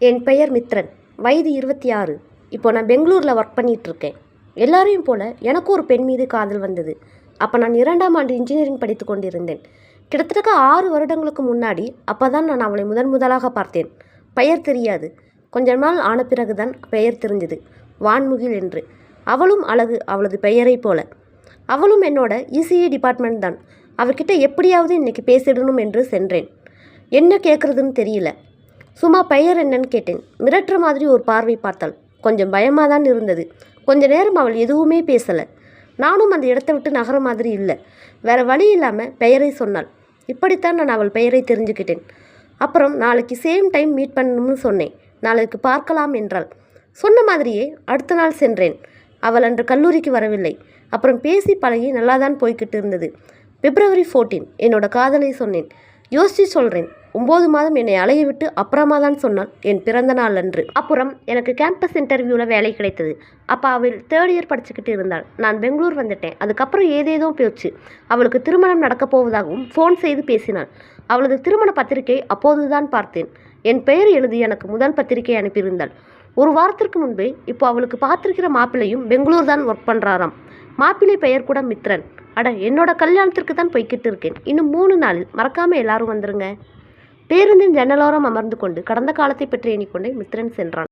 என் பெயர் மித்ரன். வயது இருபத்தி ஆறு இப்போ நான் பெங்களூரில் ஒர்க் பண்ணிகிட்ருக்கேன் எல்லாரையும் போல் எனக்கும் ஒரு பெண் மீது காதல் வந்தது. அப்போ நான் இரண்டாம் ஆண்டு இன்ஜினியரிங் படித்து கொண்டிருந்தேன். கிட்டத்தட்ட ஆறு வருடங்களுக்கு முன்னாடி அப்போ தான் நான் அவளை முதன் முதலாக பார்த்தேன். பெயர் தெரியாது. கொஞ்ச நாள் ஆன பிறகு தான் பெயர் தெரிஞ்சது. வான்முகில் என்று. அவளும் அழகு அவளது பெயரைப் போல. அவளும் என்னோட இசிஇ டிபார்ட்மெண்ட் தான். அவகிட்ட எப்படியாவது இன்னைக்கு பேசிடணும் என்று சென்றேன். என்ன கேட்குறதுன்னு தெரியல. சும்மா பெயர் என்னன்னு கேட்டேன். மிரட்டுற மாதிரி ஒரு பார்வை பார்த்தாள். கொஞ்சம் பயமாக தான் இருந்தது. கொஞ்ச நேரம் அவள் எதுவுமே பேசலை. நானும் அந்த இடத்த விட்டு நகர மாதிரி இல்லை. வேற வழி இல்லாமல் பெயரை சொன்னாள். இப்படித்தான் நான் அவள் பெயரை தெரிஞ்சுக்கிட்டேன். அப்புறம் நாளைக்கு சேம் டைம் மீட் பண்ணணும்னு சொன்னேன். நாளைக்கு பார்க்கலாம் என்றாள். சொன்ன மாதிரியே அடுத்த நாள் சென்றேன். அவள் அன்று கல்லூரிக்கு வரவில்லை. அப்புறம் பேசி பழகி நல்லா தான் போய்கிட்டு இருந்தது. பிப்ரவரி ஃபோர்டீன் என்னோட காதலை சொன்னேன். யோசிச்சு சொல்கிறேன் ஒம்பது மாதம் என்னை அலைய விட்டு அப்புறமா தான் சொன்னாள் என் பிறந்த நாள் அன்று. அப்புறம் எனக்கு கேம்பஸ் இன்டர்வியூவில் வேலை கிடைத்தது. அப்போ அவள் தேர்ட் இயர் படிச்சுக்கிட்டு இருந்தாள். நான் பெங்களூர் வந்துட்டேன். அதுக்கப்புறம் ஏதேதோ பேச்சு. அவளுக்கு திருமணம் நடக்கப் போவதாகவும் ஃபோன் செய்து பேசினாள். அவளது திருமண பத்திரிகை அப்போதுதான் பார்த்தேன். என் பெயர் எழுதி எனக்கு முதல் பத்திரிகை அனுப்பியிருந்தாள். ஒரு வாரத்திற்கு முன்பே இப்போ அவளுக்கு பார்த்திருக்கிற மாப்பிள்ளையும் பெங்களூர் தான் ஒர்க் பண்ணுறாராம் மாப்பிள்ளை பெயர் கூட மித்ரன். அட என்னோட கல்யாணத்திற்கு தான் போய்கிட்டு இருக்கேன். இன்னும் மூணு நாளில் மறக்காமல் எல்லாரும் வந்துருங்க. பேருந்தின் ஜன்னலோரம் அமர்ந்து கொண்டு கடந்த காலத்தை பற்றி எண்ணிக்கொண்டே மித்திரன் சென்றான்.